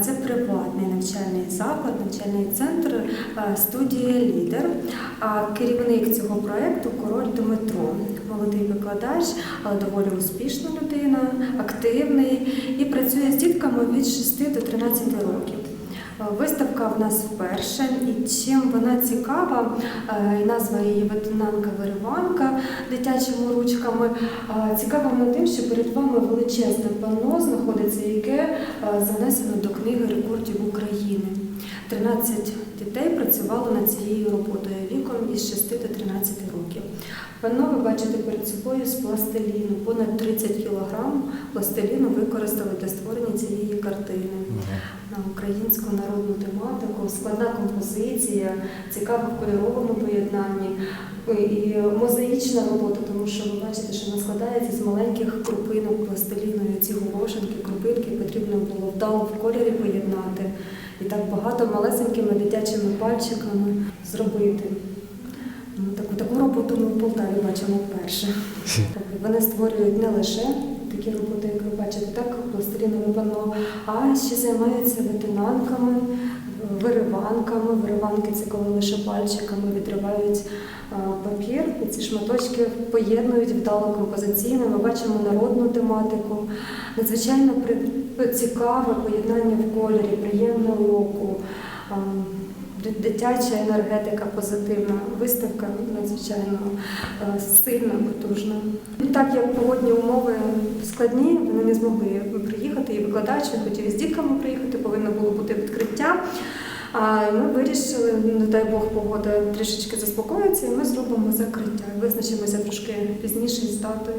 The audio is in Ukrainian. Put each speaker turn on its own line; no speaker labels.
Це приватний навчальний заклад, навчальний центр е, студія Лідер. Керівник цього проєкту король Дмитро, молодий викладач, але доволі успішна людина, активний і працює з дітками від 6 до 13 років. Виставка в нас вперше, і чим вона цікава, е, назва її ветенанка вириванка дитячими ручками. Е, Цікава вона тим, що перед вами величезне панно знаходиться, яке е, занесено до книги рекордів України. 13 дітей працювало над цією роботою віком із 6 до 13 років. Ви бачите перед собою з пластиліну. Понад 30 кілограм пластиліну використали для створення цієї картини на українську народну тематику, складна композиція, цікава в кольоровому поєднанні і мозаїчна робота, тому що ви бачите, що вона складається з маленьких крупинок пластиліну. І Ці горошинки, крупинки потрібно було вдало в кольорі поєднати і так багато малесенькими дитячими пальчиками зробити. Ну, Таку, таку роботу ми в Полтаві бачимо вперше. Вони створюють не лише такі роботи, як ви бачите, так, пластилінове панно, а ще займаються ветенанками, вириванками. Вириванки це коли лише пальчиками відривають папір, і ці шматочки поєднують вдало композиційно. Ми бачимо народну тематику. Надзвичайно цікаве поєднання в кольорі, приємне оку. Дитяча енергетика позитивна, виставка надзвичайно е, сильна, потужна. Так як погодні умови складні, вони не змогли приїхати. І викладач хотів із дітками приїхати, повинно було бути відкриття. А ми вирішили, не дай Бог, погода трішечки заспокоїться, і ми зробимо закриття. Визначимося трошки пізніше з датою.